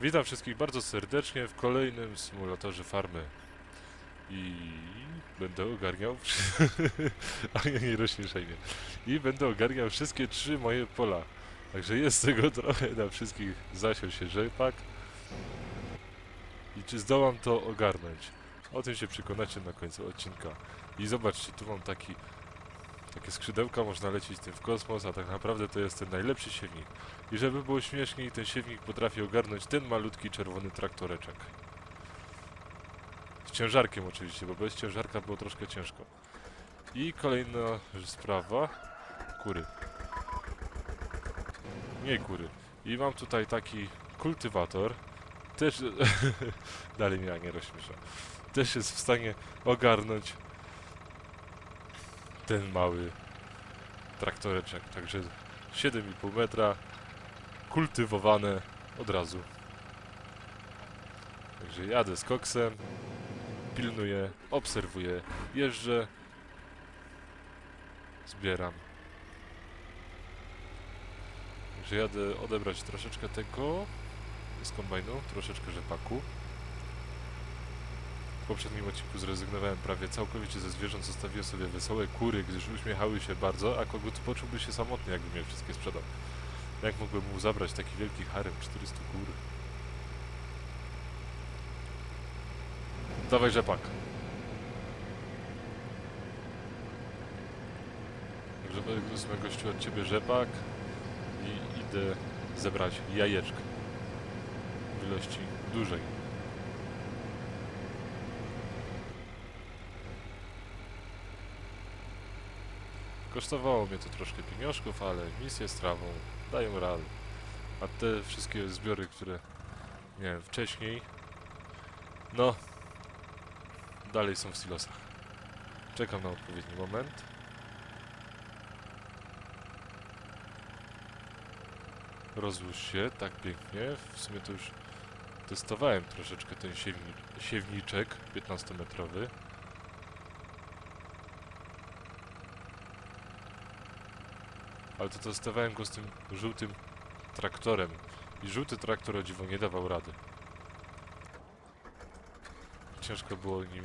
Witam wszystkich bardzo serdecznie w kolejnym symulatorze farmy. I będę ogarniał. A nie, nie rozśmieszaj. I będę ogarniał wszystkie trzy moje pola. Także jest tego trochę na wszystkich zasiął się rzepak. I czy zdołam to ogarnąć? O tym się przekonacie na końcu odcinka. I zobaczcie, tu mam taki takie skrzydełka, można lecieć tym w kosmos, a tak naprawdę to jest ten najlepszy siewnik. I żeby było śmieszniej, ten siewnik potrafi ogarnąć ten malutki czerwony traktoreczek. Z ciężarkiem oczywiście, bo bez ciężarka było troszkę ciężko. I kolejna sprawa. Kury. Nie kury. I mam tutaj taki kultywator. Też... Dalej mnie nie rozśmiesza. Też jest w stanie ogarnąć ten mały traktoreczek. Także 7,5 metra kultywowane od razu. Także jadę z koksem, pilnuję, obserwuję, jeżdżę, zbieram. Także jadę odebrać troszeczkę tego z kombajnu, troszeczkę rzepaku. W poprzednim odcinku zrezygnowałem prawie całkowicie ze zwierząt, zostawiłem sobie wesołe kury, gdyż uśmiechały się bardzo, a kogut poczułby się samotny, jakbym je wszystkie sprzedał. Jak mógłbym mu zabrać taki wielki harem 400 kur? Dawaj rzepak. Także wezmę gościu od ciebie rzepak i idę zebrać jajeczka w ilości dużej. Kosztowało mnie to troszkę pieniążków, ale misje z trawą dają radę. A te wszystkie zbiory, które miałem wcześniej, no, dalej są w silosach. Czekam na odpowiedni moment. Rozłóż się, tak pięknie. W sumie to już testowałem troszeczkę ten siewni siewniczek 15-metrowy. Ale to testowałem go z tym żółtym traktorem. I żółty traktor o dziwo nie dawał rady. Ciężko było nim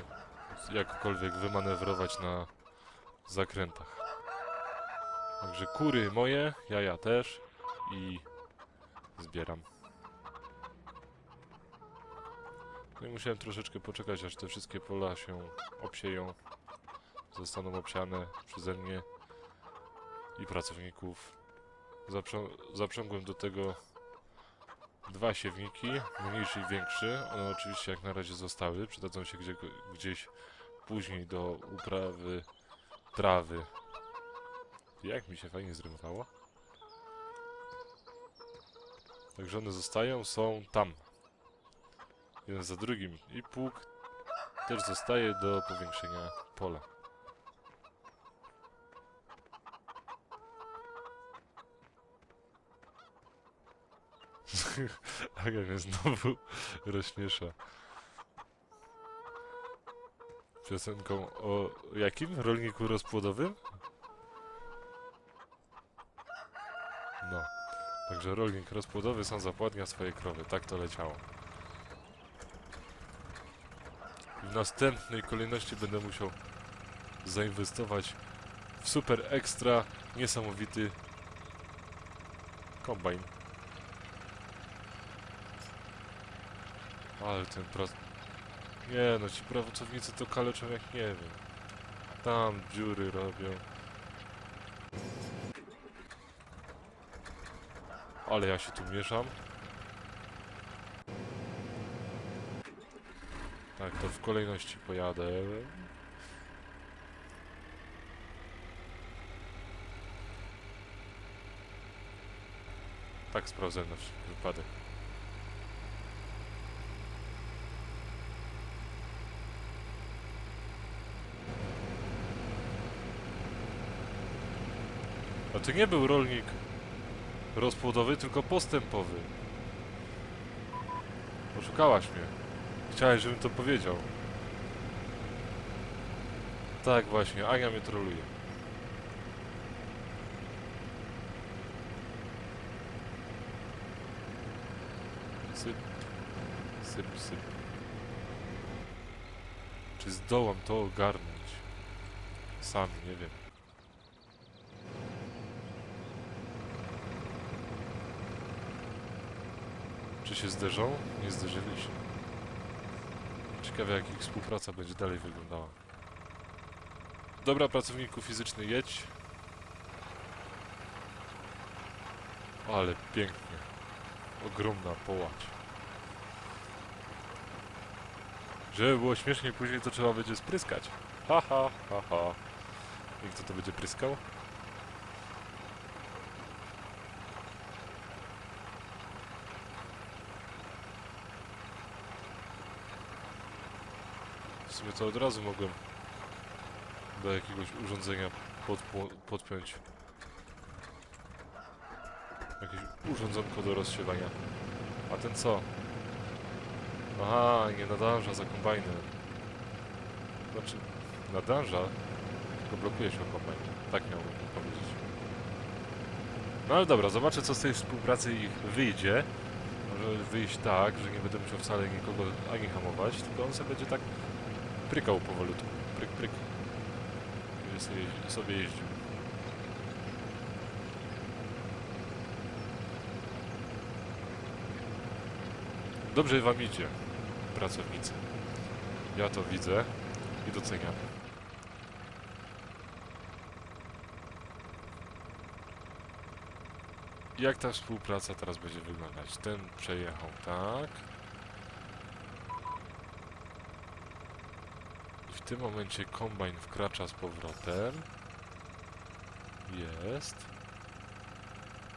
jakkolwiek wymanewrować na zakrętach. Także kury moje, jaja też i zbieram. No i musiałem troszeczkę poczekać, aż te wszystkie pola się obsieją. Zostaną obsiane przeze mnie i pracowników. Zaprzągłem do tego dwa siewniki, mniejszy i większy. One oczywiście jak na razie zostały, przydadzą się gdzie, gdzieś później do uprawy trawy. Jak mi się fajnie zrymowało. Także one zostają, są tam. Jeden za drugim. I pług też zostaje do powiększenia pola. Aga mnie znowu rozśmiesza. Piosenką o jakim? Rolniku rozpłodowym? No. Także rolnik rozpłodowy sam zapładnia swoje krowy. Tak to leciało. W następnej kolejności będę musiał zainwestować w super ekstra niesamowity kombajn. Ale ten prac... Nie no, ci pracownicy to kaleczą jak nie wiem. Tam dziury robią. Ale ja się tu mieszam. Tak, to w kolejności pojadę. Tak sprawdzę na wszelki wypadek. A to nie był rolnik rozpłodowy, tylko postępowy. Oszukałaś mnie. Chciałeś, żebym to powiedział. Tak właśnie, Ania mnie troluje. Syp. Syp, syp. Czy zdołam to ogarnąć? Sam nie wiem. Czy się zderzą? Nie zderzyli się. Ciekawe jak ich współpraca będzie dalej wyglądała. Dobra, pracowniku fizyczny, jedź. Ale pięknie. Ogromna połać. Żeby było śmiesznie, później to trzeba będzie spryskać. Ha, ha, ha, ha. I kto to będzie pryskał? Sumie to od razu mogłem do jakiegoś urządzenia podpiąć jakieś urządzonko do rozsiewania. A ten co? Aha, nie nadąża za kombajnem. Znaczy, nadąża, tylko blokuje się kombajn. Tak miałbym powiedzieć. No ale dobra, zobaczę co z tej współpracy ich wyjdzie. Może wyjść tak, że nie będę musiał wcale nikogo ani hamować, tylko on sobie będzie tak prykał powolutku. Pryk, pryk. Sobie, sobie jeździł. Dobrze wam idzie, pracownicy. Ja to widzę i doceniam. Jak ta współpraca teraz będzie wyglądać? Ten przejechał tak. I w tym momencie kombajn wkracza z powrotem. Jest.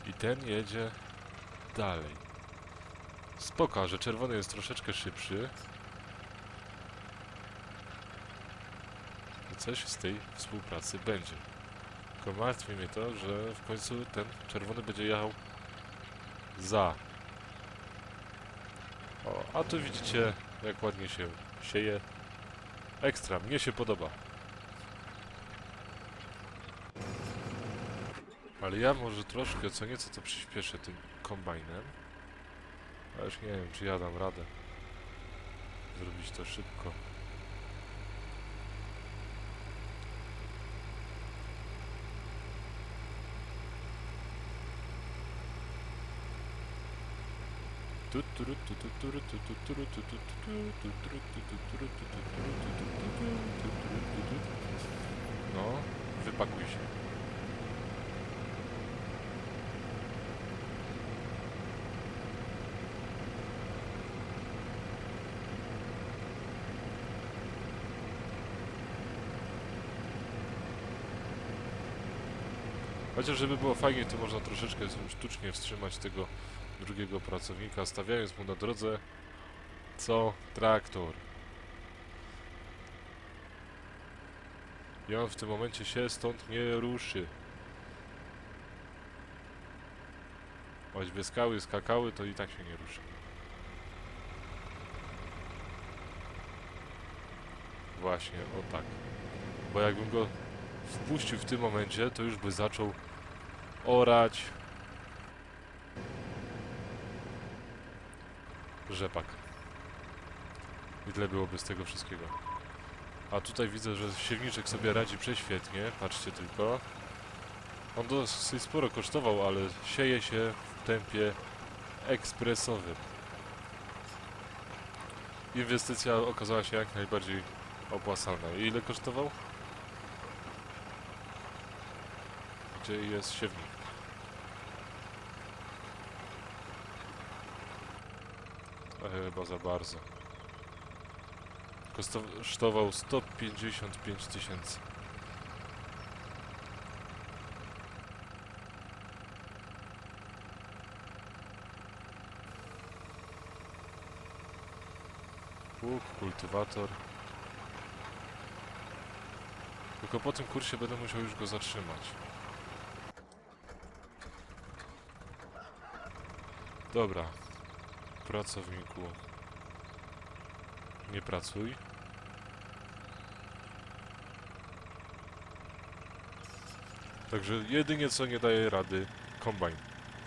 I ten jedzie dalej. Spoko, że czerwony jest troszeczkę szybszy. Coś z tej współpracy będzie. Tylko martwi mnie to, że w końcu ten czerwony będzie jechał za. O, a tu widzicie, jak ładnie się sieje. Ekstra, mnie się podoba. Ale ja może troszkę co nieco to przyspieszę tym kombajnem. A już nie wiem, czy ja dam radę zrobić to szybko. No, wypakuj się. Chociaż żeby było fajnie, to można troszeczkę sztucznie wstrzymać tego drugiego pracownika, stawiając mu na drodze co traktor. I on w tym momencie się stąd nie ruszy. Choćby skały skakały, to i tak się nie ruszy. Właśnie, o tak. Bo jakbym go wpuścił w tym momencie, to już by zaczął orać rzepak. I tyle byłoby z tego wszystkiego. A tutaj widzę, że siewniczek sobie radzi prześwietnie, patrzcie tylko. On dosyć sporo kosztował, ale sieje się w tempie ekspresowym. Inwestycja okazała się jak najbardziej opłacalna. I ile kosztował? Gdzie jest siewnik? Chyba za bardzo. Kosztował 155 tysięcy. Pług, kultywator. Tylko po tym kursie będę musiał już go zatrzymać. Dobra. Pracowniku. Nie pracuj. Także jedynie co nie daje rady, kombajn.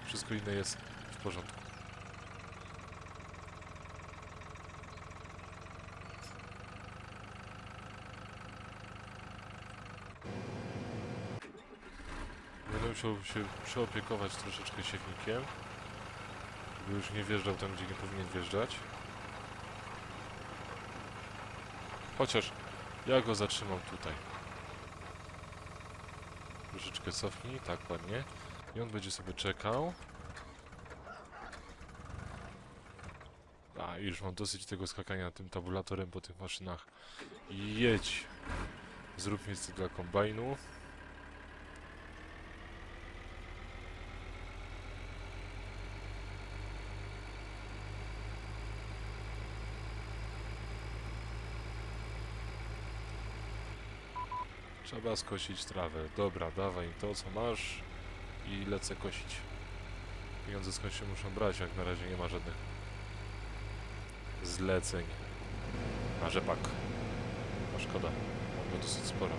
Wszystko inne jest w porządku. Będę musiał się przeopiekować troszeczkę siewnikiem. Już nie wjeżdżał tam, gdzie nie powinien wjeżdżać. Chociaż ja go zatrzymam tutaj. Troszeczkę cofnij, tak ładnie. I on będzie sobie czekał. A, już mam dosyć tego skakania tym tabulatorem po tych maszynach. Jedź! Zrób miejsce dla kombajnu. Trzeba skosić trawę. Dobra, dawaj to co masz i lecę kosić. Pieniądze skąd się muszą brać, jak na razie nie ma żadnych zleceń. A rzepak. A szkoda, go dosyć sporo.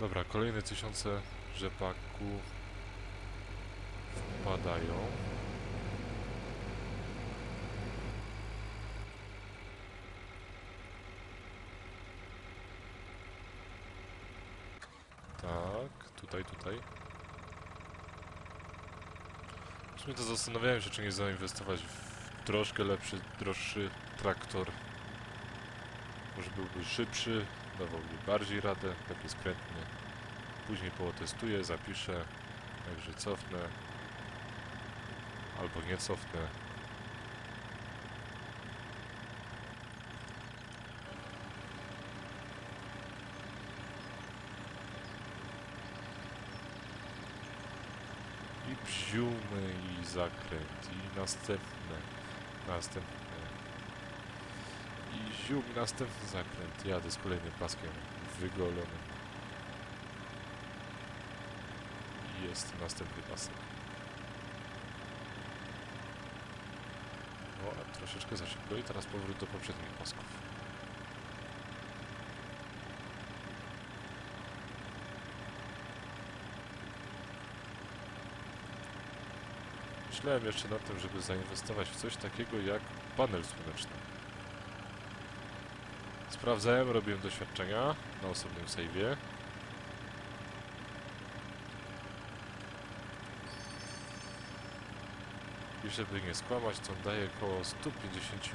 Dobra, kolejne tysiące rzepaku wpadają. Tak, tutaj, tutaj. W sumie to zastanawiałem się, czy nie zainwestować w troszkę lepszy, droższy traktor. Może byłby szybszy, dawałby bardziej radę, taki skrętny. Później potestuję, zapiszę, także cofnę. Albo nie cofnę. I bziumy i zakręt i następne, następne. Zium, następny zakręt. Jadę z kolejnym paskiem wygolonym. Jest następny pasek. O, troszeczkę za szybko i teraz powrót do poprzednich pasków. Myślałem jeszcze nad tym, żeby zainwestować w coś takiego jak panel słoneczny. Sprawdzałem, robiłem doświadczenia na osobnym save'ie. I żeby nie skłamać, to daje około 150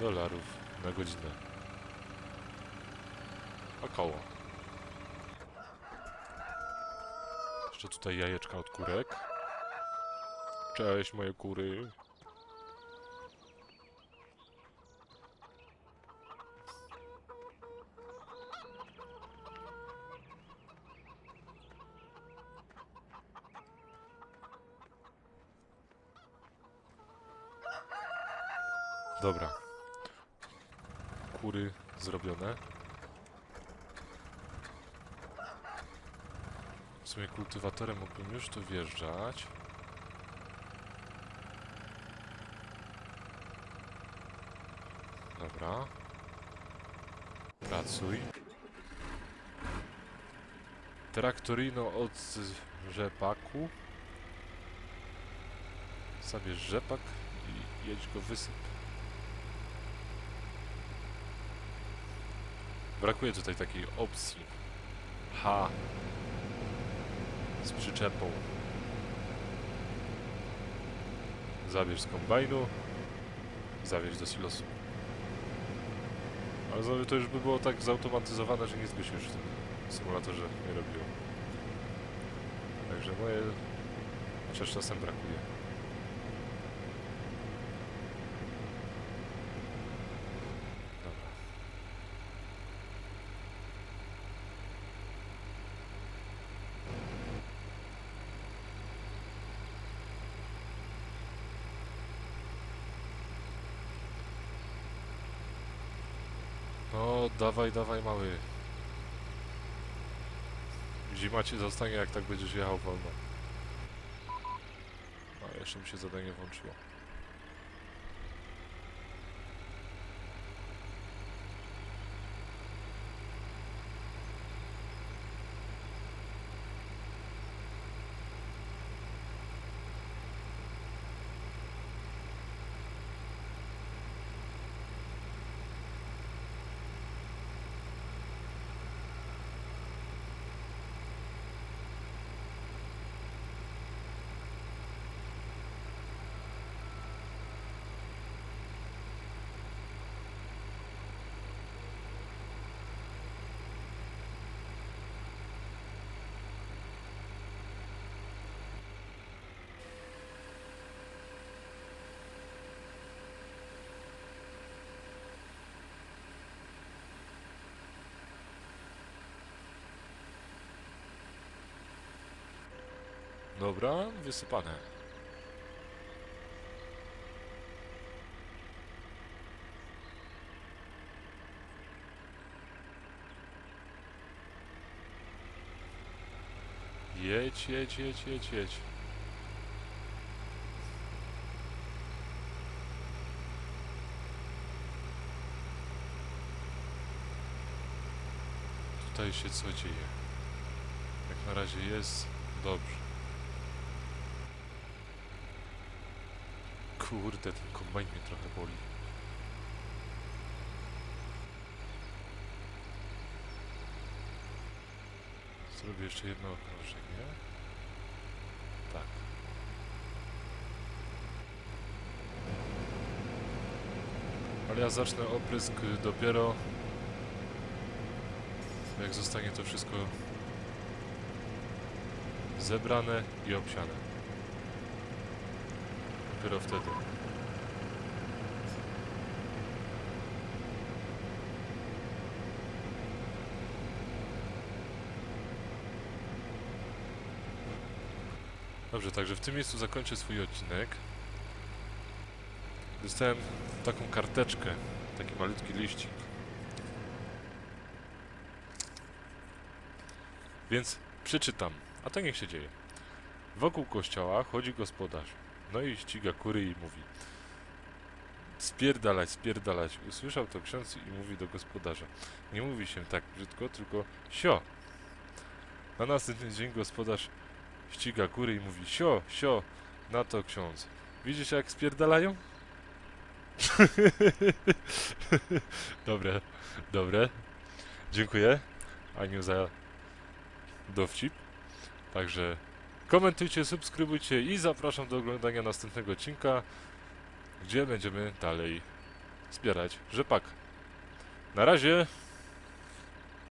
dolarów na godzinę. Około. Jeszcze tutaj jajeczka od kurek. Cześć moje kury. Dobra. Kury zrobione. W sumie kultywatorem mógłbym już tu wjeżdżać. Dobra. Pracuj. Traktorino od rzepaku. Zabierz rzepak i jedź go wysyp. Brakuje tutaj takiej opcji. H. Z przyczepą. Zabierz z kombajnu. Zawieź do silosu. Ale to już by było tak zautomatyzowane, że nic by się już w tym symulatorze nie robiło. Także moje... Chociaż czasem brakuje. Dobra. No, dawaj, dawaj, mały. Zima ci zostanie, jak tak będziesz jechał wolno. A, jeszcze mi się zadanie włączyło. Dobra, wysypane. Jedź, jedź, jedź, jedź, jedź. Tutaj się co dzieje? Jak na razie jest dobrze. Kurde, ten kombajn mnie trochę boli. Zrobię jeszcze jedno okrążenie. Tak. Ale ja zacznę oprysk dopiero jak zostanie to wszystko zebrane i obsiane. Dopiero wtedy. Dobrze, także w tym miejscu zakończę swój odcinek. Dostałem taką karteczkę, taki malutki liścik. Więc przeczytam, a to niech się dzieje. Wokół kościoła chodzi gospodarz. No i ściga kury i mówi Spierdalać, spierdalać. Usłyszał to ksiądz i mówi do gospodarza. Nie mówi się tak brzydko, tylko sio. Na następny dzień gospodarz ściga kury i mówi sio, sio. Na to ksiądz. Widzisz jak spierdalają? dobre, dobre. Dziękuję Aniu za dowcip. Także komentujcie, subskrybujcie i zapraszam do oglądania następnego odcinka, gdzie będziemy dalej zbierać rzepak. Na razie!